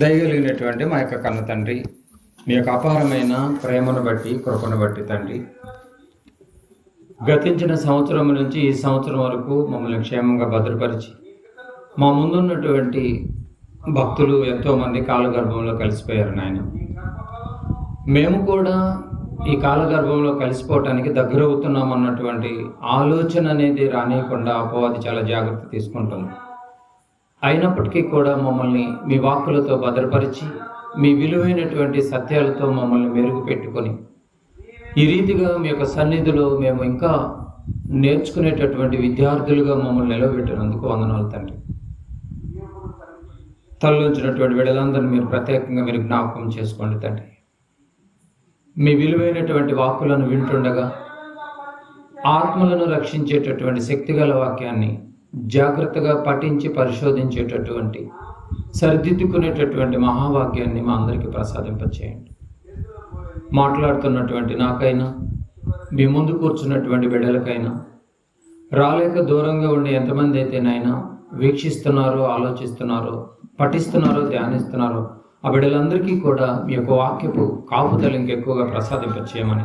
దయగలిగినటువంటి మా యొక్క కన్న తండ్రి మీ యొక్క అపారమైన ప్రేమను బట్టి కృపను బట్టి తండ్రి. గతించిన సంవత్సరం నుంచి ఈ సంవత్సరం వరకు మమ్మల్ని క్షేమంగా భద్రపరిచి మా ముందున్నటువంటి భక్తులు ఎంతోమంది కాలగర్భంలో కలిసిపోయారు నాయన. మేము కూడా ఈ కాలగర్భంలో కలిసిపోవటానికి దగ్గర అవుతున్నాం అన్నటువంటి ఆలోచన అనేది రానియకుండా అపవాది చాలా జాగ్రత్త తీసుకుంటుంది. అయినప్పటికీ కూడా మమ్మల్ని మీ వాక్కులతో భద్రపరిచి మీ విలువైనటువంటి సత్యాలతో మమ్మల్ని మెరుగుపెట్టుకొని ఈ రీతిగా మీ యొక్క సన్నిధిలో మేము ఇంకా నేర్చుకునేటటువంటి విద్యార్థులుగా మమ్మల్ని నిలబెట్టినందుకు వందనాలు తండ్రి. తల్లించినటువంటి వీళ్ళందరినీ మీరు ప్రత్యేకంగా మీరు జ్ఞాపకం చేసుకోండి తండ్రి. మీ విలువైనటువంటి వాక్కులను వింటుండగా ఆత్మలను రక్షించేటటువంటి శక్తిగల వాక్యాన్ని జాగ్రత్తగా పఠించి పరిశోధించేటటువంటి సరిదిద్దుకునేటటువంటి మహావాక్యాన్ని మా అందరికీ ప్రసాదింపచేయండి. మాట్లాడుతున్నటువంటి నాకైనా మీ ముందు కూర్చున్నటువంటి బిడ్డలకైనా రాలేక దూరంగా ఉండే ఎంతమంది అయితేనైనా వీక్షిస్తున్నారో ఆలోచిస్తున్నారో పఠిస్తున్నారో ధ్యానిస్తున్నారో ఆ బిడ్డలందరికీ కూడా మీ యొక్క వాక్యపు కాపుదలు ఇంకెక్కువగా ప్రసాదింపచేయమని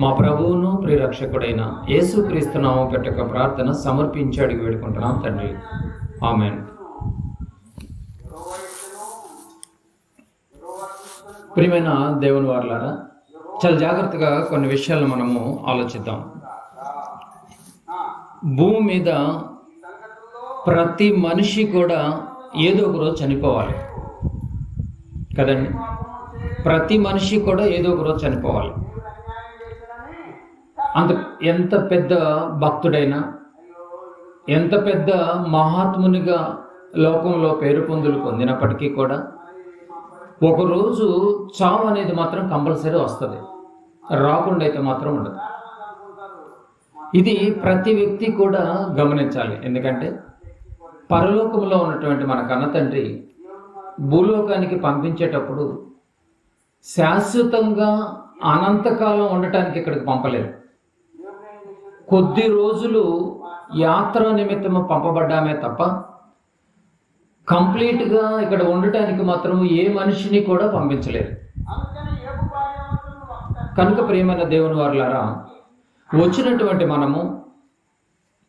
మా ప్రభువును ప్రియరక్షకుడైన యేసుక్రీస్తు క్రీస్తునామం పెట్టక ప్రార్థన సమర్పించి అడిగి వేడుకుంటున్నాం తండ్రి. ఆమెన్. ప్రియమైన దేవుని వారులారా చాలా జాగ్రత్తగా కొన్ని విషయాలను మనము ఆలోచిద్దాం. భూమి మీద ప్రతి మనిషి కూడా ఏదో ఒక రోజు చనిపోవాలి. కదండి? ప్రతి మనిషి కూడా ఏదో ఒక రోజు చనిపోవాలి. అంత ఎంత పెద్ద భక్తుడైనా ఎంత పెద్ద మహాత్మునిగా లోకంలో పేరు పొందులు పొందినప్పటికీ కూడా ఒకరోజు చావు అనేది మాత్రం కంపల్సరీ వస్తుంది. రాకుండా అయితే మాత్రం ఉండదు. ఇది ప్రతి వ్యక్తి కూడా గమనించాలి. ఎందుకంటే పరలోకంలో ఉన్నటువంటి మన కన్న తండ్రి భూలోకానికి పంపించేటప్పుడు శాశ్వతంగా అనంతకాలం ఉండటానికి ఇక్కడికి పంపలేదు. కొద్ది రోజులు యాత్ర నిమిత్తము పంపబడ్డామే తప్ప కంప్లీట్గా ఇక్కడ ఉండటానికి మాత్రం ఏ మనిషిని కూడా పంపించలేదు. కనుక ప్రియమైన దేవుని వారులారా వచ్చినటువంటి మనము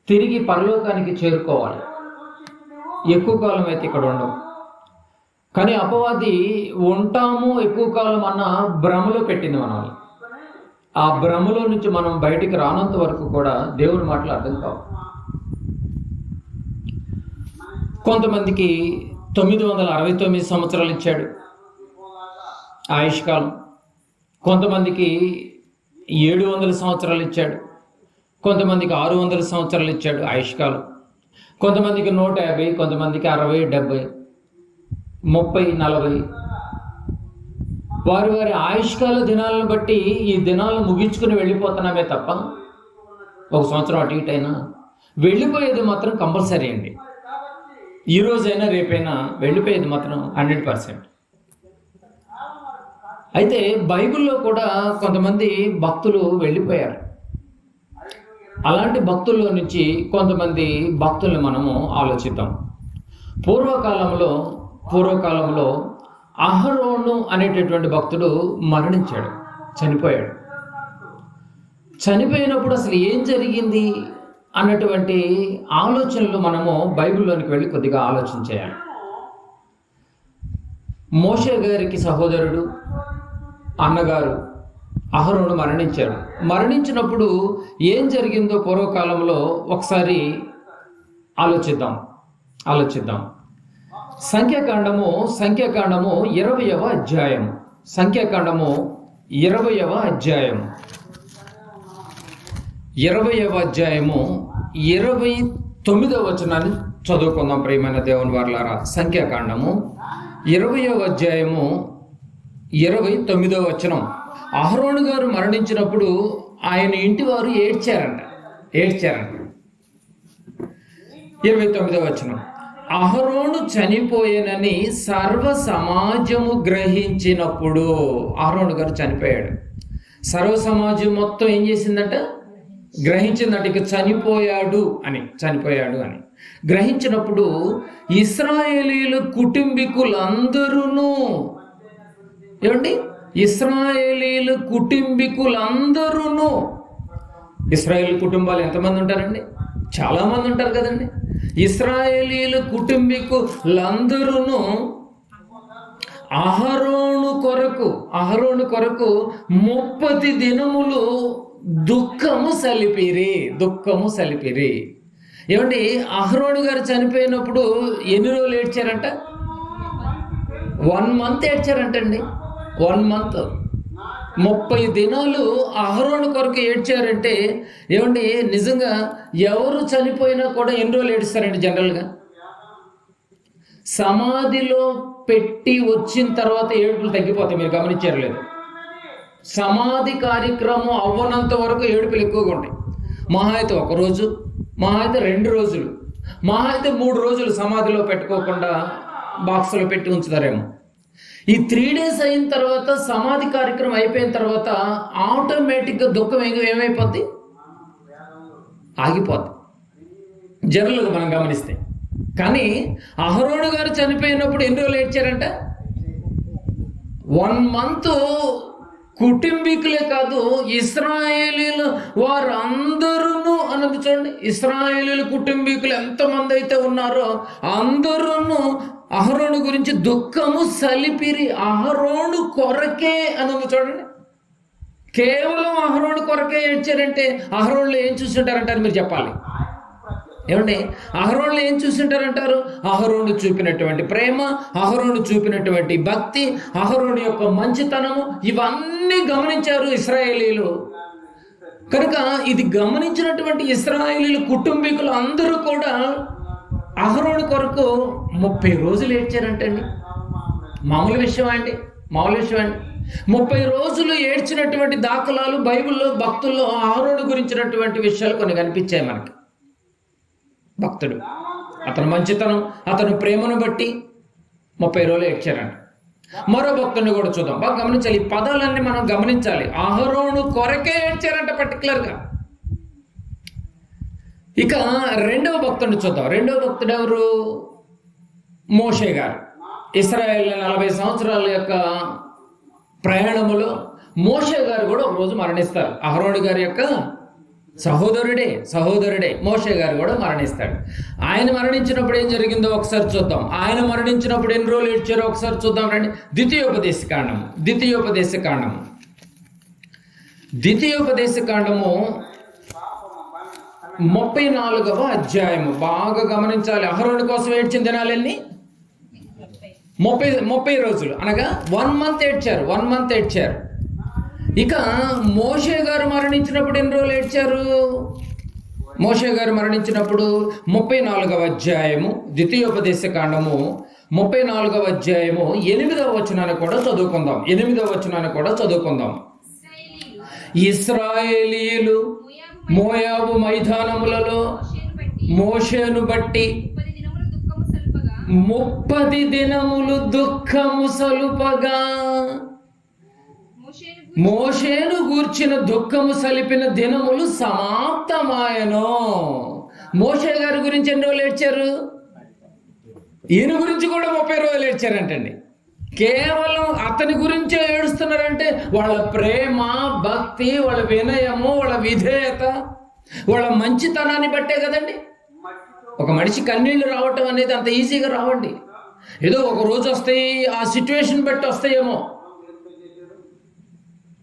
తిరిగి పరలోకానికి చేరుకోవాలి. ఎక్కువ కాలం అయితే ఇక్కడ ఉండవు కానీ అపవాది ఉంటాము ఎక్కువ కాలం అన్న భ్రమలో పెట్టింది మనల్ని. ఆ భ్రమలో నుంచి మనం బయటికి రానంత వరకు కూడా దేవుని మాటలు అర్థం కావు. కొంతమందికి తొమ్మిది వందల అరవై తొమ్మిది సంవత్సరాలు ఇచ్చాడు ఆయుష్కాలం. కొంతమందికి ఏడు వందల సంవత్సరాలు ఇచ్చాడు. కొంతమందికి ఆరు వందల సంవత్సరాలు ఇచ్చాడు ఆయుష్కాలం. కొంతమందికి నూట యాభై కొంతమందికి అరవై డెబ్బై ముప్పై నలభై వారి వారి ఆయుష్కాల దినాలను బట్టి ఈ దినాలను ముగించుకుని వెళ్ళిపోతున్నామే తప్ప ఒక సంవత్సరం అటు ఇటైనా వెళ్ళిపోయేది మాత్రం కంపల్సరీ అండి. ఈ రోజైనా రేపైనా వెళ్ళిపోయేది మాత్రం హండ్రెడ్ పర్సెంట్. అయితే బైబిల్లో కూడా కొంతమంది భక్తులు వెళ్ళిపోయారు. అలాంటి భక్తుల్లో నుంచి కొంతమంది భక్తుల్ని మనము ఆలోచిద్దాం. పూర్వకాలంలో పూర్వకాలంలో అహరోను అనేటటువంటి భక్తుడు మరణించాడు చనిపోయాడు. చనిపోయినప్పుడు అసలు ఏం జరిగింది అన్నటువంటి ఆలోచనలు మనము బైబిల్లోనికి వెళ్ళి కొద్దిగా ఆలోచన చేయాలి. మోషే గారికి సహోదరుడు అన్నగారు అహరోను మరణించాడు మరణించినప్పుడు ఏం జరిగిందో పూర్వకాలంలో ఒకసారి ఆలోచిద్దాం ఆలోచిద్దాం. సంఖ్యాకాండము సంఖ్యాకాండము ఇరవయవ అధ్యాయం. సంఖ్యాకాండము ఇరవయవ అధ్యాయం. ఇరవయవ అధ్యాయము ఇరవై తొమ్మిదవ వచనాన్ని చదువుకుందాం ప్రియమైన దేవుని వార్లారా. సంఖ్యాకాండము ఇరవయవ అధ్యాయము ఇరవై తొమ్మిదవ వచనం. అహరోను గారు మరణించినప్పుడు ఆయన ఇంటి వారు ఏడ్చారంట. ఏడ్చారంట. ఇరవై తొమ్మిదవ వచనం. అహరోను చనిపోయేనని సర్వ సమాజము గ్రహించినప్పుడు అహరోను గారు చనిపోయాడు. సర్వ సమాజం మొత్తం ఏం చేసిందంట? గ్రహించిందంట ఇక చనిపోయాడు అని చనిపోయాడు అని. గ్రహించినప్పుడు ఇస్రాయేలీల కుటుంబీకులందరూ ఏమండి? ఇస్రాయేలీల కుటుంబీకులందరూ ఇస్రాయేల్ కుటుంబాలు ఎంతమంది ఉంటారండి? చాలామంది ఉంటారు కదండి. ఇస్రాయేలీలు కుటుంబీకులందరూ అహరోను కొరకు అహరోను కొరకు ముప్పది దినములు దుఃఖము సలిపిరి దుఃఖము సలిపిరి. ఏమండి అహరోను గారు చనిపోయినప్పుడు ఎన్ని రోజులు ఏడ్చారంట? One month ఏడ్చారంటండి. One month. ముప్పై దినాలు అహరోను కొరకు ఏడ్చారంటే ఏమండి నిజంగా ఎవరు చనిపోయినా కూడా ఎన్ని రోజులు ఏడుస్తారండి జనరల్గా? సమాధిలో పెట్టి వచ్చిన తర్వాత ఏడుపులు తగ్గిపోతాయి మీరు గమనించారు లేదు. సమాధి కార్యక్రమం అవ్వనంత వరకు ఏడుపులు ఎక్కువగా ఉంటాయి. మహా అయితే ఒక రోజు మహా అయితే రెండు రోజులు మహా అయితే మూడు రోజులు సమాధిలో పెట్టుకోకుండా బాక్సులో పెట్టి ఉంచుతారేమో. ఈ త్రీ డేస్ అయిన తర్వాత సమాధి కార్యక్రమం అయిపోయిన తర్వాత ఆటోమేటిక్గా దుఃఖం ఏమైపోద్ది? ఆగిపోద్ది. జనరల్గా మనం గమనిస్తే. కానీ అహరోడు గారు చనిపోయినప్పుడు ఎన్ని రోజులు ఏడ్చారంట? వన్ మంత్ కుటుంబీకులే కాదు ఇస్రాయేలీలు వారందరూ అన్నది చూడండి ఇస్రాయేలీలు కుటుంబీకులు ఎంతమంది అయితే ఉన్నారో అందరూ అహరోను గురించి దుఃఖము సలిపిరి. అహరోను కొరకే అన్నది చూడండి. కేవలం అహరోను కొరకే ఏడ్చారంటే అహరోన్లో ఏం చూస్తుంటారంటారు మీరు చెప్పాలి. ఏమండి? అహరోన్లు ఏం చూసింటారంటారు అహరోను చూపినటువంటి ప్రేమ అహరోను చూపినటువంటి భక్తి అహరోను యొక్క మంచితనము ఇవన్నీ గమనించారు ఇస్రాయేలీలు. కనుక ఇది గమనించినటువంటి ఇస్రాయేలీలు కుటుంబీకులు అందరూ కూడా అహరోను కొరకు ముప్పై రోజులు ఏడ్చారంటండి. మామూలు విషయం అండి మామూలు విషయం అండి. ముప్పై రోజులు ఏడ్చినటువంటి దాఖలాలు బైబిల్లో భక్తుల్లో అహరోను గురించినటువంటి విషయాలు కొన్ని కనిపించాయి మనకి. భక్తుడు అతను మంచితనం అతను ప్రేమను బట్టి ముప్పై రోజులు ఏడ్చారంట. మరో భక్తుడిని కూడా చూద్దాం. బాగా గమనించాలి ఈ పదాలన్నీ మనం గమనించాలి. అహరోను కొరకే ఏడ్చారంట పర్టికులర్గా ఇక రెండవ భక్తుడు చూద్దాం. రెండవ భక్తుడు ఎవరు? మోషే గారు. ఇస్రాయేల్ నలభై సంవత్సరాల యొక్క ప్రయాణములో మోషే గారు కూడా ఒకరోజు మరణిస్తారు. అహరోడు గారి యొక్క సహోదరుడే సహోదరుడే మోషే గారు కూడా మరణిస్తాడు. ఆయన మరణించినప్పుడు ఏం జరిగిందో ఒకసారి చూద్దాం. ఆయన మరణించినప్పుడు ఎన్ని రోజులు ఇచ్చారో ఒకసారి చూద్దాం రండి. ద్వితీయోపదేశ కాండము. ద్వితీయోపదేశ కాండము. ద్వితీయోపదేశ కాండము ముప్పై నాలుగవ అధ్యాయము. బాగా గమనించాలి. అహరోని కోసం ఏడ్చిన దినాలన్నీ ముప్పై ముప్పై రోజులు. అనగా వన్ మంత్ ఏడ్చారు వన్ మంత్ ఏడ్చారు. ఇక మోషే గారు మరణించినప్పుడు ఎన్ని రోజులు ఏడ్చారు? మోషే గారు మరణించినప్పుడు ముప్పై నాలుగవ అధ్యాయము ద్వితీయోపదేశ కాండము ముప్పై నాలుగవ అధ్యాయము ఎనిమిదవ వచనాన్ని కూడా చదువుకుందాం. ఎనిమిదవ వచనాన్ని కూడా చదువుకుందాం. ఇస్రాయేలీలు మోయాబు మైదానములలో మోషేను బట్టి ముప్పది దినములు దుఃఖము సలుపగా. మోషేను గూర్చిన దుఃఖము సలిపిన దినములు సమాప్తమాయను. మోషే గారి గురించి ఎన్ని రోజులు ఏడ్చారు? ఈయన గురించి కూడా ముప్పై రోజులు ఏడ్చారంటండి. కేవలం అతని గురించే ఏడుస్తున్నారంటే వాళ్ళ ప్రేమ భక్తి వాళ్ళ వినయము వాళ్ళ విధేయత వాళ్ళ మంచితనాన్ని బట్టే కదండి. ఒక మనిషి కన్నీళ్ళు రావటం అనేది అంత ఈజీగా రావండి. ఏదో ఒక రోజు వస్తాయి ఆ సిచ్యువేషన్ బట్టి వస్తాయేమో.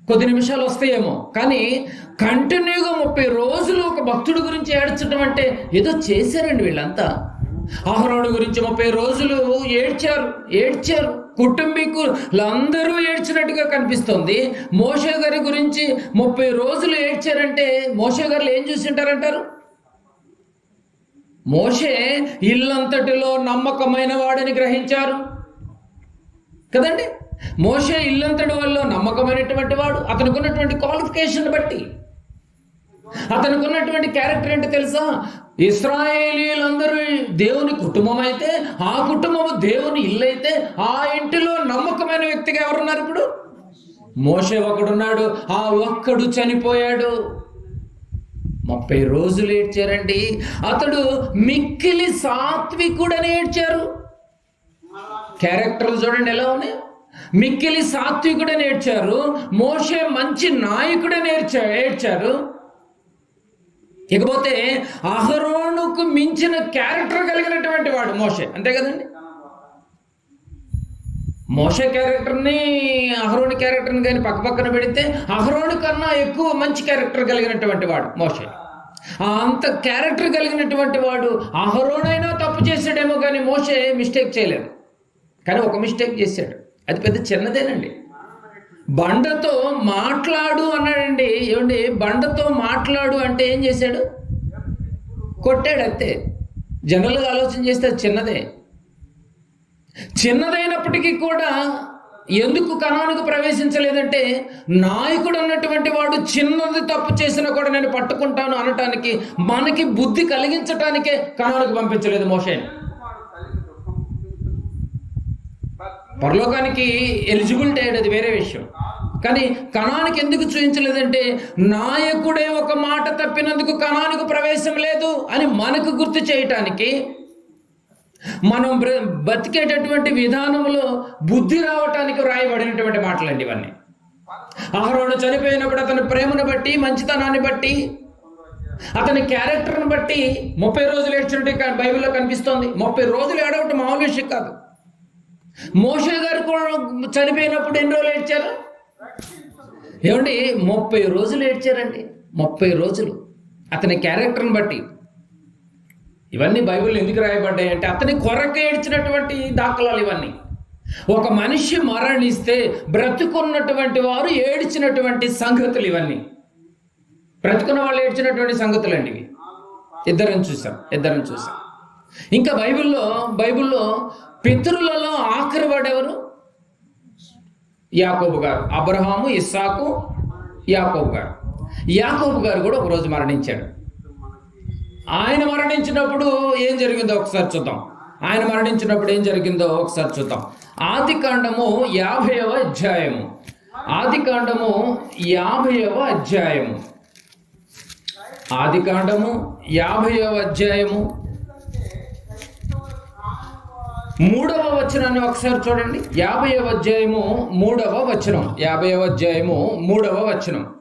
కొద్ది నిమిషాలు వస్తాయేమో. కానీ కంటిన్యూగా ముప్పై రోజులు ఒక భక్తుడి గురించి ఏడ్చడం అంటే ఏదో చేశారండి వీళ్ళంతా. ఆహ్రోడు గురించి ముప్పై రోజులు ఏడ్చారు ఏడ్చారు. కుటుంబీకులందరూ ఏడ్చినట్టుగా కనిపిస్తుంది. మోషే గారి గురించి ముప్పై రోజులు ఏడ్చారంటే మోషే గారు ఏం చూసింటారంటారు? మోషే ఇల్లంతటిలో నమ్మకమైన వాడని గ్రహించారు. కదండి? మోషే ఇల్లంతటి వల్ల నమ్మకమైనటువంటి వాడు అతనికి ఉన్నటువంటి క్వాలిఫికేషన్ బట్టి. అతనికి ఉన్నటువంటి క్యారెక్టర్ ఏంటో తెలుసా? ఇస్రాయేలీలందరూ దేవుని కుటుంబం అయితే ఆ కుటుంబం దేవుని ఇల్లు అయితే ఆ ఇంటిలో నమ్మకమైన వ్యక్తిగా ఎవరున్నారు ఇప్పుడు? మోషే ఒకడున్నాడు. ఆ ఒక్కడు చనిపోయాడు. ముప్పై రోజులు ఏడ్చారండి. అతడు మిక్కిలి సాత్వికుడని ఏడ్చారు. క్యారెక్టర్లు చూడండి ఎలా ఉన్నాయి. మిక్కిలి సాత్వికుడని ఏడ్చారు. మోషే మంచి నాయకుడని ఏడ్చా ఏడ్చారు. ఇకపోతే అహరోనుకు మించిన క్యారెక్టర్ కలిగినటువంటి వాడు మోషే. అంతే కదండి? మోషే క్యారెక్టర్ని అహరోని క్యారెక్టర్ని కానీ పక్క పక్కన పెడితే అహరోని కన్నా ఎక్కువ మంచి క్యారెక్టర్ కలిగినటువంటి వాడు మోషే. అంత క్యారెక్టర్ కలిగినటువంటి వాడు అహరోనైనా తప్పు చేశాడేమో కానీ మోషే మిస్టేక్ చేయలేదు. కానీ ఒక మిస్టేక్ చేశాడు. అది పెద్ద చిన్నదేనండి. బండతో మాట్లాడు అన్నాడండి. ఏమండి? బండతో మాట్లాడు అంటే ఏం చేశాడు? కొట్టాడు అంతే. జనరల్గా ఆలోచన చేస్తే చిన్నదే. చిన్నదైనప్పటికీ కూడా ఎందుకు కణానికి ప్రవేశించలేదంటే నాయకుడు అన్నటువంటి వాడు చిన్నది తప్పు చేసినా కూడా నేను పట్టుకుంటాను అనటానికి మనకి బుద్ధి కలిగించటానికే కణానికి పంపించలేదు మోషేని. పరలోకానికి ఎలిజిబిలిటీ అయ్యేది వేరే విషయం. కానీ కణానికి ఎందుకు చూపించలేదంటే నాయకుడే ఒక మాట తప్పినందుకు కణానికి ప్రవేశం లేదు అని మనకు గుర్తు చేయటానికి మనం బతికేటటువంటి విధానంలో బుద్ధి రావటానికి వ్రాయబడినటువంటి మాటలండి ఇవన్నీ. అహరోడు చనిపోయినప్పుడు అతని ప్రేమను బట్టి మంచితనాన్ని బట్టి అతని క్యారెక్టర్ని బట్టి ముప్పై రోజులు ఏడ్చినట్టు బైబిల్లో కనిపిస్తోంది. ముప్పై రోజులు ఏడవటం మామూలు విషయం కాదు. మోషే గారు కూడా చనిపోయినప్పుడు ఎన్ని రోజులు ఏడ్చారు? ఏమండి ముప్పై రోజులు ఏడ్చారండి. ముప్పై రోజులు. అతని క్యారెక్టర్ని బట్టి. ఇవన్నీ బైబిల్ ఎందుకు రాయబడ్డాయి అంటే అతని కొరకు ఏడ్చినటువంటి దాఖలాలు ఇవన్నీ. ఒక మనిషి మరణిస్తే బ్రతుకున్నటువంటి వారు ఏడ్చినటువంటి సంగతులు ఇవన్నీ. బ్రతుకున్న వాళ్ళు ఏడ్చినటువంటి సంగతులు అండి ఇవి. ఇద్దరం చూసాం ఇద్దరం చూసాం. ఇంకా బైబిల్లో బైబిల్లో పితరులలో ఆఖరి వాడెవరు యాకోబు గారు. అబ్రహాము ఇస్సాకు యాకోబు గారు. యాకోబు గారు కూడా ఒకరోజు మరణించాడు. ఆయన మరణించినప్పుడు ఏం జరిగిందో ఒకసారి చూద్దాం. ఆయన మరణించినప్పుడు ఏం జరిగిందో ఒకసారి చూద్దాం. ఆది కాండము యాభైవ అధ్యాయము. ఆది కాండము యాభైవ అధ్యాయము. ఆది కాండము యాభైవ అధ్యాయము. మూడవ వచనాన్ని ఒకసారి చూడండి. యాభైవ అధ్యాయము మూడవ వచనం. యాభైవ అధ్యాయము మూడవ వచనం.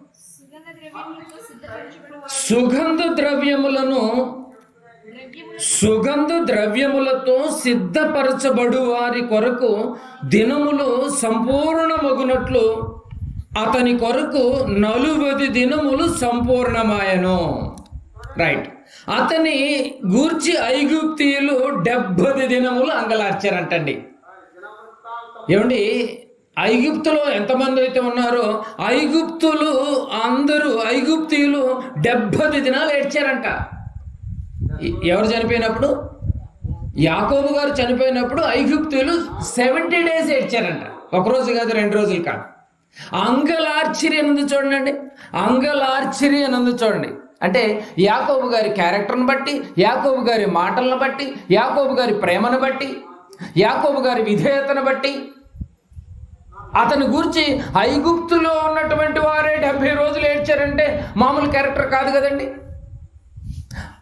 సుగంధ ద్రవ్యములను సుగంధ ద్రవ్యములతో సిద్ధపరచబడు వారి కొరకు దినములు సంపూర్ణమగునట్లు అతని కొరకు నలువది దినములు సంపూర్ణమాయను. రైట్ అతని గూర్చి ఐగుప్తీయులు డెబ్బది దినములు అంగలార్చారంటండి. ఏమండి? ఐగుప్తులో ఎంతమంది అయితే ఉన్నారో ఐగుప్తులు అందరూ ఐగుప్తీయులు డెబ్బది దినాలు ఏడ్చారంట. ఎవరు చనిపోయినప్పుడు? యాకోబు గారు చనిపోయినప్పుడు ఐగుప్తులు సెవెంటీ డేస్ ఏడ్చారంట. ఒకరోజు కాదు రెండు రోజులు కాదు. అంగలార్చిరి అన్నది చూడండి. అంగలార్చిరి అన్నది చూడండి. అంటే యాకోబు గారి క్యారెక్టర్ని బట్టి యాకోబు గారి మాటలను బట్టి యాకోబు గారి ప్రేమను బట్టి యాకోబు గారి విధేయతను బట్టి అతని గురించి ఐగుప్తులో ఉన్నటువంటి వారే డెబ్బై రోజులు ఏడ్చారంటే మామూలు క్యారెక్టర్ కాదు కదండి.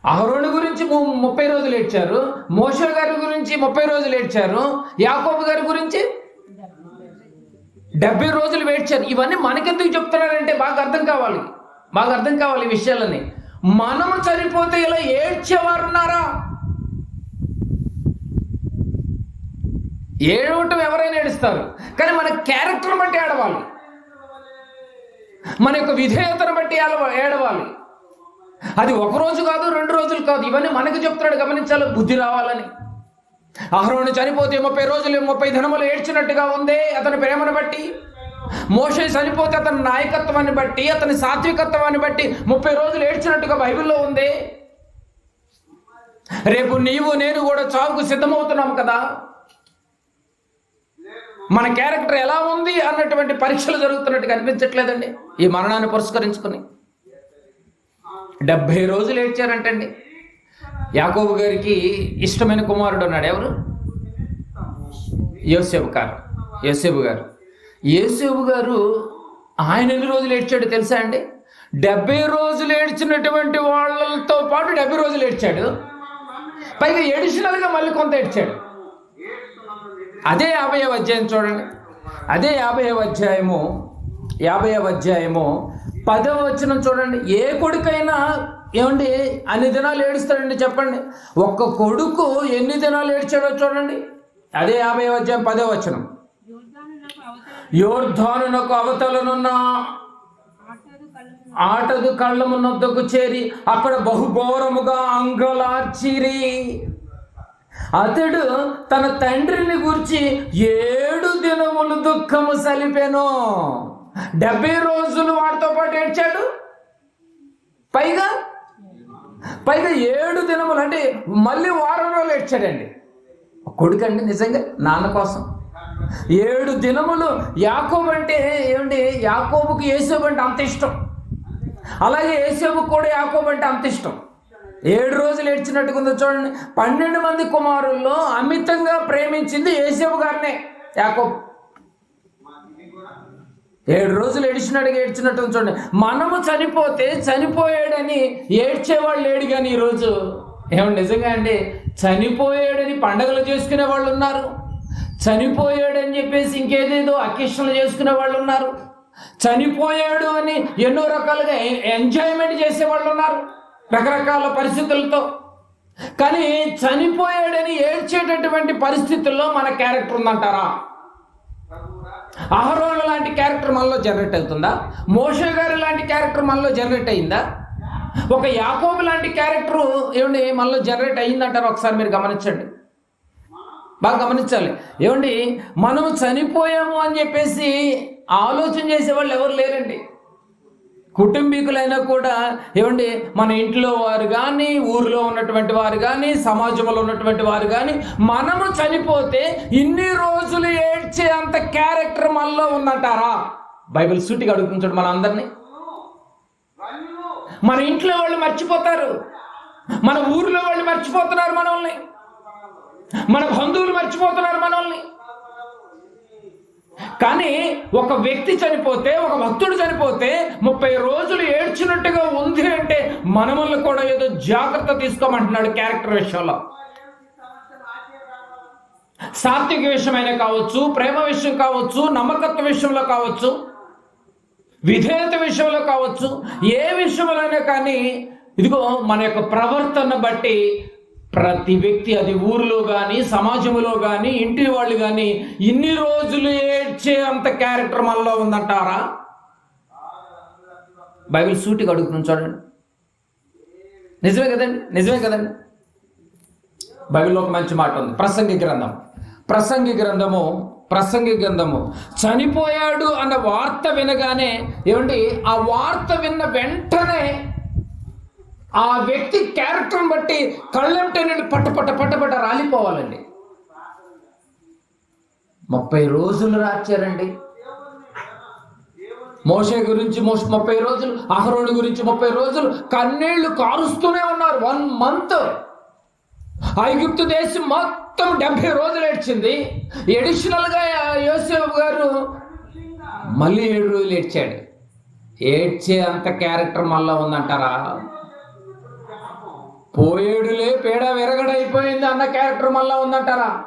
అహరోని గురించి ము- ముప్పై రోజులు ఏడ్చారు మోషో గారి గురించి ముప్పై రోజులు ఏడ్చారు యాకోబు గారి గురించి డెబ్బై రోజులు ఏడ్చారు. ఇవన్నీ మనకెందుకు చెప్తున్నారంటే బాగా అర్థం కావాలి. బాగా అర్థం కావాలి ఈ విషయాలని మనము చనిపోతే ఇలా ఏడ్చేవారు ఉన్నారా ఏడవటం ఎవరైనా ఏడుస్తారు. కానీ మన క్యారెక్టర్ బట్టి ఏడవాలి. మన యొక్క విధేయతను బట్టి ఏడవాలి. అది ఒక రోజు కాదు రెండు రోజులు కాదు. ఇవన్నీ మనకు చెప్తున్నాడు గమనించాలి? బుద్ధి రావాలని. అహరోని చనిపోతే ముప్పై రోజులు ముప్పై ధనములు ఏడ్చినట్టుగా ఉంది అతని ప్రేమను బట్టి. మోషే చనిపోతే అతని నాయకత్వాన్ని బట్టి అతని సాత్వికత్వాన్ని బట్టి ముప్పై రోజులు ఏడ్చినట్టుగా బైబిల్లో ఉంది. రేపు నీవు నేను కూడా చావుకు సిద్ధమవుతున్నాం కదా? మన క్యారెక్టర్ ఎలా ఉంది అన్నటువంటి పరీక్షలు జరుగుతున్నట్టు కనిపించట్లేదండి ఈ మరణాన్ని పురస్కరించుకుని. డెబ్భై రోజులు ఏడ్చారంటండి. యాకోబు గారికి ఇష్టమైన కుమారుడు ఉన్నాడు ఎవరు? యోసేపు గారు. యోసేపు గారు. యేసేబు గారు ఆయన ఎన్ని రోజులు ఏడ్చాడు తెలుసా అండి? డెబ్బై రోజులు ఏడ్చినటువంటి వాళ్ళతో పాటు డెబ్బై రోజులు ఏడ్చాడు. పైగా ఎడిషనల్గా మళ్ళీ కొంత ఏడ్చాడు. అదే యాభై అధ్యాయం చూడండి. అదే యాభై అధ్యాయము యాభై అధ్యాయము పదవ వచనం చూడండి. ఏ కొడుకైనా ఏమండి అన్ని దినాలు ఏడుస్తాడండి చెప్పండి. ఒక్క కొడుకు ఎన్ని దినాలు ఏడ్చాడో చూడండి. అదే యాభై అధ్యాయం పదవ వచనం. యోర్ధానునకు అవతలనున్న ఆటదు కళ్ళమునొద్దకు చేరి అక్కడ బహుఘోరముగా అంగలార్చిరి. అతడు తన తండ్రిని గురించి ఏడు దినములు దుఃఖము సలిపెను. డెబ్బై రోజులు వాడితో పాటు ఏడ్చాడు? పైగా? పైగా ఏడు దినములు అంటే మళ్ళీ వారం రోజులు ఏడ్చాడండి. కొడుకండి నిజంగా నాన్న కోసం. ఏడు దినములు యాకోబు అంటే ఏమండి? యాకోబుకి ఏసేబు అంటే అంత ఇష్టం. అలాగే ఏసేబుకు కూడా యాకోబు అంటే అంత ఇష్టం. ఏడు రోజులు ఏడ్చినట్టుగా ఉందో చూడండి. పన్నెండు మంది కుమారుల్లో అమితంగా ప్రేమించింది ఏసేబు గారినే యాకోబు. ఏడు రోజులు ఏడిచినట్టుగా ఏడ్చినట్టు ఉంది చూడండి. మనము చనిపోతే చనిపోయాడని ఏడ్చేవాళ్ళు లేడు కానీ ఈరోజు. ఏమో నిజంగా అండి? చనిపోయాడని పండగలు చేసుకునే వాళ్ళు ఉన్నారు. చనిపోయాడని చెప్పేసి ఇంకేదేదో అకేషన్లు చేసుకునే వాళ్ళు ఉన్నారు. చనిపోయాడు అని ఎన్నో రకాలుగా ఎంజాయ్మెంట్ చేసే వాళ్ళు ఉన్నారు రకరకాల పరిస్థితులతో. కానీ చనిపోయాడని ఏడ్చేటటువంటి పరిస్థితుల్లో మన క్యారెక్టర్ ఉందంటారా? అహరోన్ లాంటి క్యారెక్టర్ మనలో జనరేట్ అవుతుందా? మోషే గారు లాంటి క్యారెక్టర్ మనలో జనరేట్ అయిందా? ఒక యాకోబు లాంటి క్యారెక్టర్ ఏమండి మనలో జనరేట్ అయిందంటారు? ఒకసారి మీరు గమనించండి. బాగా గమనించాలి. ఏమండి? మనం చనిపోయాము అని చెప్పేసి ఆలోచన చేసేవాళ్ళు ఎవరు లేరండి. కుటుంబీకులైనా కూడా ఏమండి? మన ఇంట్లో వారు కానీ ఊరిలో ఉన్నటువంటి వారు కానీ సమాజంలో ఉన్నటువంటి వారు కానీ మనము చనిపోతే ఇన్ని రోజులు ఏడ్చే అంత క్యారెక్టర్ మనలో ఉందంటారా? బైబిల్ సూటిగా అడుగుతుంటాడు మన అందరినీ. మన ఇంట్లో వాళ్ళు మర్చిపోతారు. మన ఊరిలో వాళ్ళు మర్చిపోతున్నారు మనల్ని. మన బంధువులు మర్చిపోతున్నారు మనల్ని. కానీ ఒక వ్యక్తి చనిపోతే ఒక భక్తుడు చనిపోతే ముప్పై రోజులు ఏడ్చినట్టుగా ఉంది అంటే మనమల్ని కూడా ఏదో జాగ్రత్త తీసుకోమంటున్నాడు క్యారెక్టర్ విషయంలో. సాత్విక విషయమైన కావచ్చు ప్రేమ విషయం కావచ్చు నమ్మకత్వ విషయంలో కావచ్చు విధేయత విషయంలో కావచ్చు ఏ విషయంలోనే కానీ ఇదిగో మన యొక్క ప్రవర్తన బట్టి ప్రతి వ్యక్తి అది ఊరిలో కానీ సమాజంలో కానీ ఇంటి వాళ్ళు కానీ ఇన్ని రోజులు ఏడ్చే అంత క్యారెక్టర్ మనలో ఉందంటారా? బైబిల్ సూటిగా అడుగుతున్నాం చూడండి. నిజమే కదండి? నిజమే కదండి? బైబిల్లో ఒక మంచి మాట ఉంది. ప్రసంగి గ్రంథం. ప్రసంగి గ్రంథము ప్రసంగి గ్రంథము. చనిపోయాడు అన్న వార్త వినగానే ఏమండి? ఆ వార్త విన్న వెంటనే ఆ వ్యక్తి క్యారెక్టర్ని బట్టి కళ్ళంటే నేను పట్ట పట్ట పట్ట పట్ట రాలిపోవాలండి. ముప్పై రోజులు రాచారండి. మోషే గురించి మోష ముప్పై రోజులు అహరోని గురించి ముప్పై రోజులు కన్నీళ్ళు కారుస్తూనే ఉన్నారు. One month. ఐగుప్తు దేశం మొత్తం డెబ్బై రోజులు ఏడ్చింది. ఎడిషనల్గా యోసేపు గారు మళ్ళీ ఏడు రోజులు ఏడ్చాడు. ఏడ్చే అంత క్యారెక్టర్ మళ్ళా ఉందంటారా? పోయేడులే పేడ విరగడైపోయింది అన్న క్యారెక్టర్ మళ్ళా ఉందంటారా?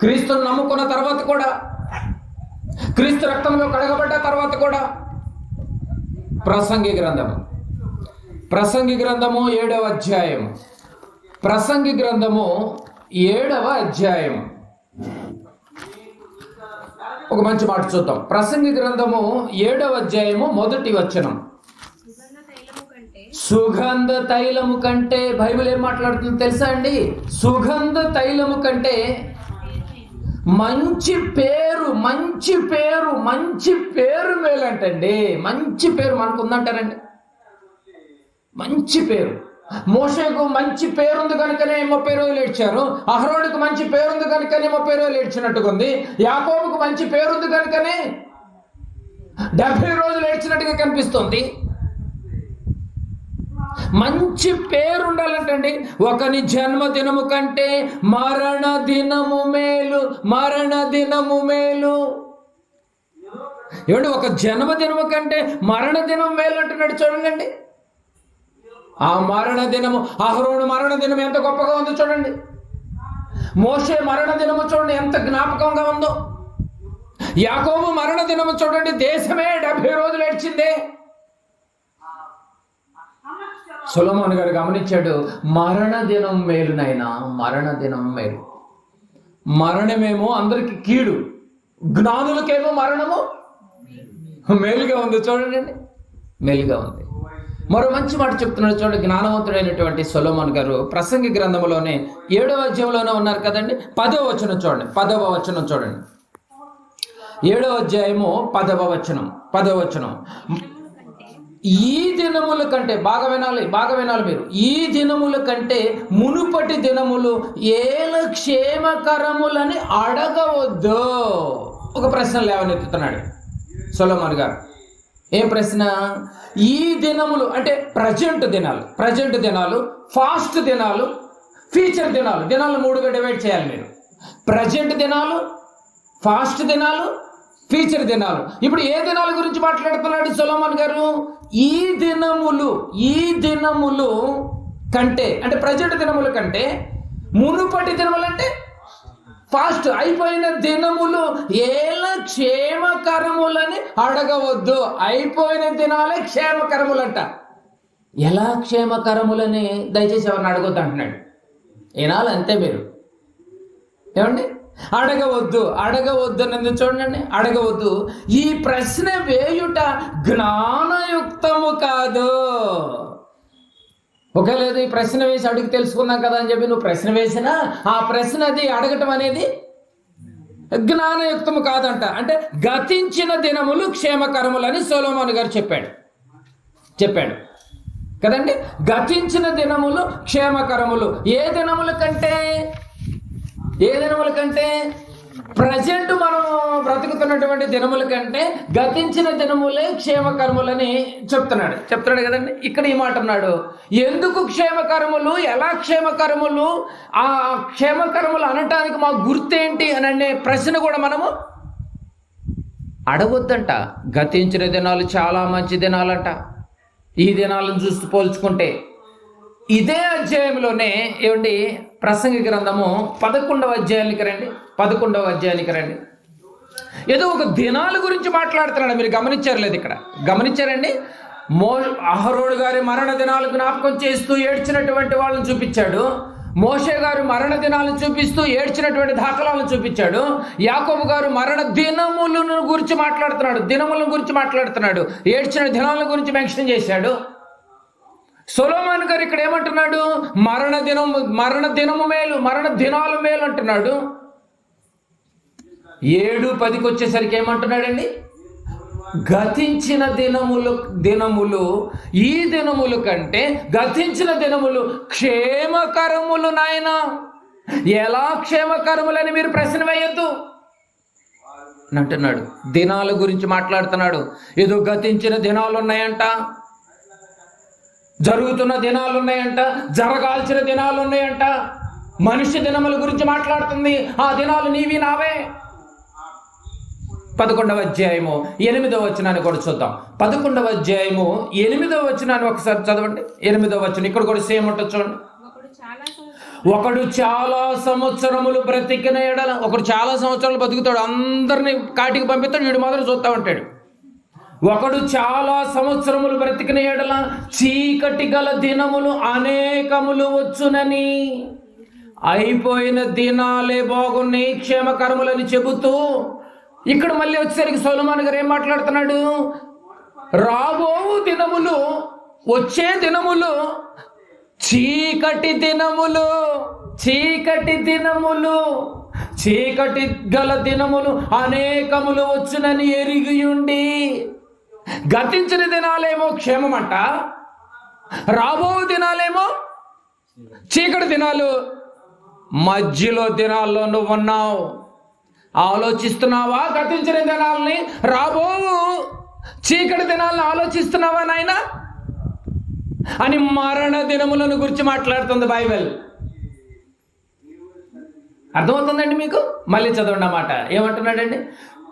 క్రీస్తుని నమ్ముకున్న తర్వాత కూడా క్రీస్తు రక్తంలో కడగబడ్డ తర్వాత కూడా ప్రసంగి గ్రంథము. ప్రసంగి గ్రంథము ఏడవ అధ్యాయం ప్రసంగి గ్రంథము ఏడవ అధ్యాయం ఒక మంచి మాట చూద్దాం. ప్రసంగి గ్రంథము ఏడవ అధ్యాయము మొదటి వచనం. సుగంధ తైలము కంటే బైబిల్ ఏం మాట్లాడుతుంది తెలుసా అండి? సుగంధ తైలము కంటే మంచి పేరు మంచి పేరు మంచి పేరు మేలంటండి. మంచి పేరు మనకు ఉందంటారండి మంచి పేరు. మోషకు మంచి పేరుంది కనుకనే ముప్పై రోజులు ఏడ్చారు అహరోనికి మంచి పేరుంది కనుకనే ముప్పై రోజులు ఏడ్చినట్టుగా ఉంది యాకోబుకు మంచి పేరుంది కనుకనే డెబ్బై రోజులు ఏడ్చినట్టుగా కనిపిస్తుంది. మంచి పేరు ఉండాలంటండి ఒకని జన్మదినము కంటే మరణ దినము మేలు మరణ దినము మేలు. ఏమండి ఒక జన్మదినము కంటే మరణ దినం మేలు అంటున్నాడు చూడండి ఆ మరణ దినము అహరోను మరణ దినం ఎంత గొప్పగా ఉందో చూడండి. మోసే మరణ దినము చూడండి ఎంత జ్ఞాపకంగా ఉందో. యాకోబు మరణ దినము చూడండి దేశమే డెబ్బై రోజులు ఏడ్చిందే. సొలమోన్ గారు గమనించాడు మరణ దినం మేలునైనా మరణ దినం మేలు. మరణమేమో అందరికి కీడు. జ్ఞానులకేమో మరణము? మేలుగా ఉంది చూడండి మేలుగా ఉంది. మరో మంచి మాట చెప్తున్నాడు చూడండి జ్ఞానవంతుడైనటువంటి సొలోమన్ గారు. ప్రసంగి గ్రంథంలోనే ఏడవ అధ్యాయంలోనే ఉన్నారు కదండి. పదవ వచనం చూడండి పదవ వచనం చూడండి. ఏడవ అధ్యాయము పదవ వచనం పదవ వచనం. ఈ దినముల కంటే బాగా వినాలి బాగా వినాలి మీరు. ఈ దినముల కంటే మునుపటి దినములు ఏల క్షేమకరములని అడగవద్దు. ఒక ప్రశ్న లేవనెత్తుతున్నాడు సొలమాన్ గారు. ఏం ప్రశ్న? ఈ దినములు అంటే ప్రజెంట్ దినాలు ప్రజెంట్ దినాలు ఫాస్ట్ దినాలు ఫ్యూచర్ దినాలు దినాలు మూడుగా డివైడ్ చేయాలి మీరు. ప్రజెంట్ దినాలు ఫాస్ట్ దినాలు ఫ్యూచర్ దినాలు. ఇప్పుడు ఏ దినాల గురించి మాట్లాడుతున్నాడు సొలోమన్ గారు? ఈ దినములు ఈ దినములు కంటే అంటే ప్రజెంట్ దినముల కంటే మునుపటి దినములు అంటే ఫాస్ట్ అయిపోయిన దినములు ఏల క్షేమకరములని అడగవద్దు. అయిపోయిన దినాలే క్షేమకరములంట. ఎలా క్షేమకరములని దయచేసి ఎవరిని అడగొద్దు అంటున్నాడు? వినాలి అంతే మీరు. ఏమండి? అడగవద్దు అడగవద్దు అన్నది చూడండి అడగవద్దు. ఈ ప్రశ్న వేయుట జ్ఞానయుక్తము కాదు. ఒకవేళ ఈ ప్రశ్న వేసి అడిగి తెలుసుకుందాం కదా అని చెప్పి నువ్వు ప్రశ్న వేసినా ఆ ప్రశ్న అది అడగటం అనేది జ్ఞానయుక్తము కాదంట. అంటే గతించిన దినములు క్షేమకరములని సోలోమాన్ గారు చెప్పాడు. చెప్పాడు. కదండి? గతించిన దినములు క్షేమకరములు. ఏ దినముల కంటే? ఏ దినముల కంటే ప్రజెంట్ మనం బ్రతుకుతున్నటువంటి దినముల కంటే గతించిన దినములే క్షేమకరములని చెప్తున్నాడు. చెప్తున్నాడు కదండి? ఇక్కడ ఈ మాట అన్నాడు. ఎందుకు క్షేమకరములు? ఎలా క్షేమకరములు? ఆ క్షేమకరములు అనటానికి మా గుర్తేంటి అని అనే ప్రశ్న కూడా మనము అడగొద్దంట. గతించిన దినాలు చాలా మంచి దినాలంట. ఈ దినాలను చూస్తూ పోల్చుకుంటే ఇదే అధ్యాయంలోనే ఏమండి? ప్రసంగ గ్రంథము పదకొండవ అధ్యాయానికి రండి పదకొండవ అధ్యాయానికి రండి. ఏదో ఒక దినాల గురించి మాట్లాడుతున్నాడు మీరు గమనించారు లేదు ఇక్కడ? గమనించారండి? మో అహరోడు గారి మరణ దినాలు జ్ఞాపకం చేస్తూ ఏడ్చినటువంటి వాళ్ళని చూపించాడు. మోషే గారు మరణ దినాలను చూపిస్తూ ఏడ్చినటువంటి దాఖలాలను చూపించాడు. యాకోబు గారు మరణ దినములను గురించి మాట్లాడుతున్నాడు దినములను గురించి మాట్లాడుతున్నాడు. ఏడ్చిన దినాల గురించి మెన్షన్ చేశాడు. సొలోమాన్ గారు ఇక్కడ ఏమంటున్నాడు? మరణ దినం మరణ దినము మేలు మరణ దినాలు మేలు అంటున్నాడు. ఏడు పదికి వచ్చేసరికి ఏమంటున్నాడండి? గతించిన దినములు దినములు ఈ దినములు కంటే గతించిన దినములు క్షేమకరములు నాయన. ఎలా క్షేమకరములని మీరు ప్రశ్న వేయొద్దు. అని అంటున్నాడు. దినాల గురించి మాట్లాడుతున్నాడు. ఏదో గతించిన దినాలు ఉన్నాయంట. జరుగుతున్న దినాలు ఉన్నాయంట జరగాల్సిన దినాలు ఉన్నాయంట మనిషి దినముల గురించి మాట్లాడుతుంది. ఆ దినాలు నీవి నావే. పదకొండవ అధ్యాయము ఎనిమిదవ వచనాన్ని కూడా చూద్దాం. పదకొండవ అధ్యాయము ఎనిమిదవ వచనాన్ని ఒకసారి చదవండి. ఎనిమిదవ వచనం ఇక్కడ కూడా సేమ్ ఉంటుంది చూడండి. ఒకడు చాలా సంవత్సరములు బ్రతికిన ఎడల ఒకడు చాలా సంవత్సరాలు బతుకుతాడు. అందరిని కాటికి పంపిస్తాడు వీడు మాత్రం చూస్తా ఉంటాడు. ఒకడు చాలా సంవత్సరములు బ్రతికిన ఎడల చీకటి గల దినములు అనేకములు వచ్చునని. అయిపోయిన దినాలే బాగున్నాయి క్షేమకరములని చెబుతూ ఇక్కడ మళ్ళీ వచ్చేసరికి సోలమాన్ గారు ఏం మాట్లాడుతున్నాడు? రాబో దినములు వచ్చే దినములు చీకటి దినములు చీకటి దినములు చీకటి గల దినములు అనేకములు వచ్చునని ఎరిగియుండి గతించిన దినాలేమో క్షేమమంట. రాబో దినాలేమో చీకటి దినాలు. మధ్యలో దినాల్లో నువ్వు ఉన్నావు ఆలోచిస్తున్నావా గతించిన దినాలని? రాబో చీకటి దినాలను ఆలోచిస్తున్నావా నాయనా? అని మరణ దినములను గురించి మాట్లాడుతుంది బైబిల్. అర్థమవుతుందండి మీకు? మళ్ళీ చదవండి అన్నమాట ఏమంటున్నాడండి?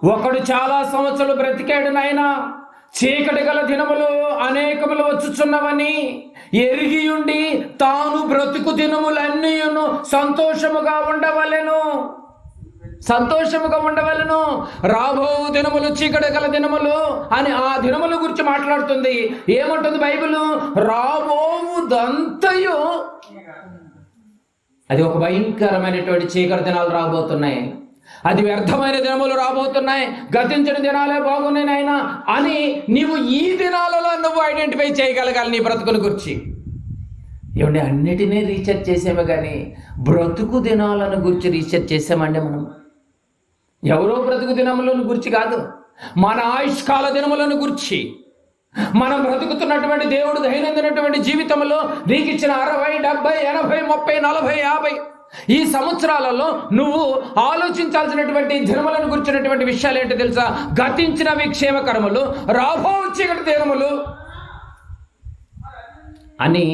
ఒకడు చాలా సంవత్సరాలు బ్రతికాడు నాయనా. చీకటి గల దినములు అనేకములు వచ్చుచున్నవని ఎరిగి ఉండి తాను బ్రతుకు దినములన్నీయును సంతోషముగా ఉండవలెను. సంతోషముగా ఉండవలను. రాబో దినములు చీకటి గల దినములు అని ఆ దినముల గురించి మాట్లాడుతుంది. ఏమంటుంది బైబిల్? రాబోవుదంతయు. అది ఒక భయంకరమైనటువంటి చీకటి దినాలు రాబోతున్నాయి. అది వ్యర్థమైన దినములు రాబోతున్నాయి. గతించిన దినాలే బాగున్నాయి నాయన. అని నీవు ఈ దినాలలో నువ్వు ఐడెంటిఫై చేయగలగాలి నీ బ్రతుకుని గురించి. ఏమండి అన్నిటినీ రీసెర్చ్ చేసామే కానీ బ్రతుకు దినాలను గురించి రీసెర్చ్ చేసామండి మనం. ఎవరో బ్రతుకు దినములను గురించి కాదు మన ఆయుష్కాల దినములను గురించి. మనం బ్రతుకుతున్నటువంటి దేవుడు దైనందినటువంటి జీవితంలో నీకు ఇచ్చిన అరవై డెబ్బై ఎనభై ముప్పై నలభై యాభై ఈ సంవత్సరాలలో నువ్వు ఆలోచించాల్సినటువంటి దినములను గురించినటువంటి విషయాలు ఏంటో తెలుసా? గతించినవి క్షేమ రాబో చీకటి దినములు అని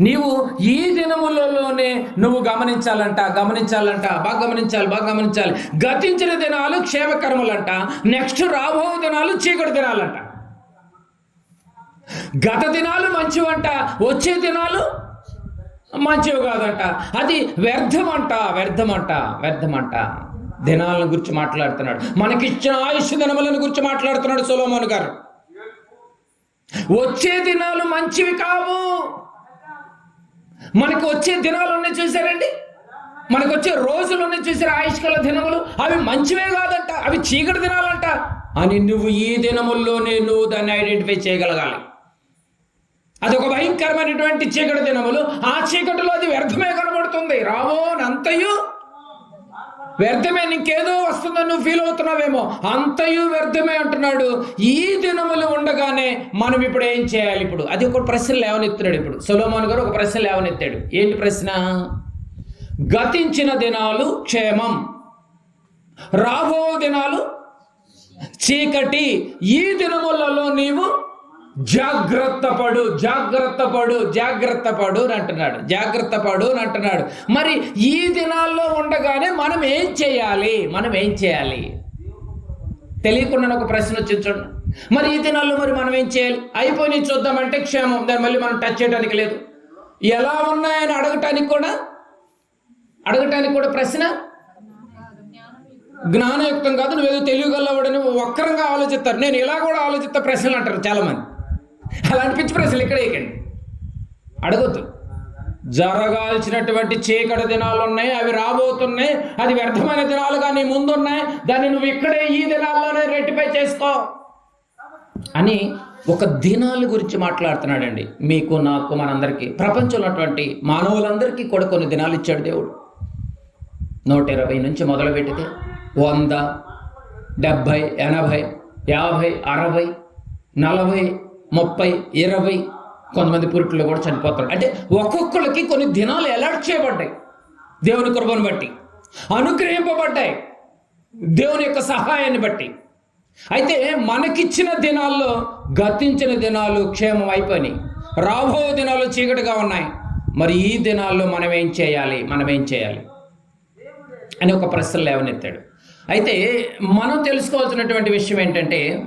నీవు ఈ దినములలోనే నువ్వు గమనించాలంట గమనించాలంట బాగా గమనించాలి బాగా గమనించాలి. గతించిన దినాలు క్షేమకరములంట నెక్స్ట్ రాబో దినాలు చీకటి దినాలంట. గత దినాలు మంచివంట వచ్చే దినాలు మంచివి కాదంట. అది వ్యర్థమంట వ్యర్థమంట వ్యర్థమంట. దినాలను గురించి మాట్లాడుతున్నాడు. మనకిచ్చిన ఆయుష్ దినములను గురించి మాట్లాడుతున్నాడు సులోమోన్ గారు. వచ్చే దినాలు మంచివి కావు. మనకు వచ్చే దినాలు ఉన్నాయి చూసారండి మనకు వచ్చే రోజులు ఉన్నాయి చూసారు ఆయుష్కల దినములు. అవి మంచివే కాదంట. అవి చీకటి దినాలంట. అని నువ్వు ఈ దినముల్లోనే నువ్వు దాన్ని ఐడెంటిఫై చేయగలగాలి. అది ఒక భయంకరమైనటువంటి చీకటి దినములు. ఆ చీకటిలో అది వ్యర్థమే కనబడుతుంది. రావోనంతయు వ్యర్థమే నీకేదో వస్తుందని నువ్వు ఫీల్ అవుతున్నావేమో. అంతయు వ్యర్థమే అంటున్నాడు. ఈ దినములు ఉండగానే మనం ఇప్పుడు ఏం చేయాలి ఇప్పుడు? అది ఒక ప్రశ్న లేవనెత్తున్నాడు ఇప్పుడు. సులోమాన్ గారు ఒక ప్రశ్న లేవనెత్తాడు. ఏంటి ప్రశ్న? గతించిన దినాలు క్షేమం. రాబో దినాలు చీకటి. ఈ దినములలో నీవు జాగ్రత్త పడు జాగ్రత్త పడు జాగ్రత్త పడు అని అంటున్నాడు. జాగ్రత్త పడు అని అంటున్నాడు. మరి ఈ దినాల్లో ఉండగానే మనం ఏం చేయాలి? మనం ఏం చేయాలి? తెలియకుండా ఒక ప్రశ్న వచ్చింది చూడండి. మరి ఈ దినాల్లో మరి మనం ఏం చేయాలి? అయిపోయి చూద్దామంటే క్షేమం. దాన్ని మళ్ళీ మనం టచ్ చేయడానికి లేదు. ఎలా ఉన్నాయని అడగటానికి కూడా అడగటానికి కూడా ప్రశ్న? జ్ఞానయుక్తం కాదు నువ్వేదో తెలియగలవాడని వక్రంగా ఆలోచిస్తారు. నేను ఇలా కూడా ఆలోచిస్తా ప్రశ్నలు అంటారు చాలామంది. అలాంటి పిచ్చి ప్రశ్నలు ఇక్కడ వేయకండి. అడగొద్దు. జరగాల్సినటువంటి చీకటి దినాలు ఉన్నాయి అవి రాబోతున్నాయి అది వ్యర్థమైన దినాలుగా నీ ముందున్నాయి దాన్ని నువ్వు ఇక్కడే ఈ దినాల్లోనే రెట్టిఫై చేసుకో. అని ఒక దినాల గురించి మాట్లాడుతున్నాడండి. మీకు నాకు మనందరికీ ప్రపంచంలో ఉన్నటువంటి మానవులందరికీ కూడా కొన్ని దినాలు ఇచ్చాడు దేవుడు. నూట ఇరవై నుంచి మొదలుపెట్టితే వంద డెబ్భై ఎనభై యాభై అరవై నలభై ముప్పై ఇరవై కొంతమంది పురుట్లు కూడా చనిపోతారు. అంటే ఒక్కొక్కరికి కొన్ని దినాలు ఎలాట్ చేయబడ్డాయి దేవుని కృపను బట్టి అనుగ్రహింపబడ్డాయి దేవుని యొక్క సహాయాన్ని బట్టి. అయితే మనకిచ్చిన దినాల్లో గతించిన దినాలు క్షేమం అయిపోయినాయి. రాబో దినాలు చీకటిగా ఉన్నాయి. మరి ఈ దినాల్లో మనం ఏం చేయాలి? మనం ఏం చేయాలి? అని ఒక ప్రశ్న లేవనెత్తాడు. అయితే మనం తెలుసుకోవాల్సినటువంటి విషయం ఏంటంటే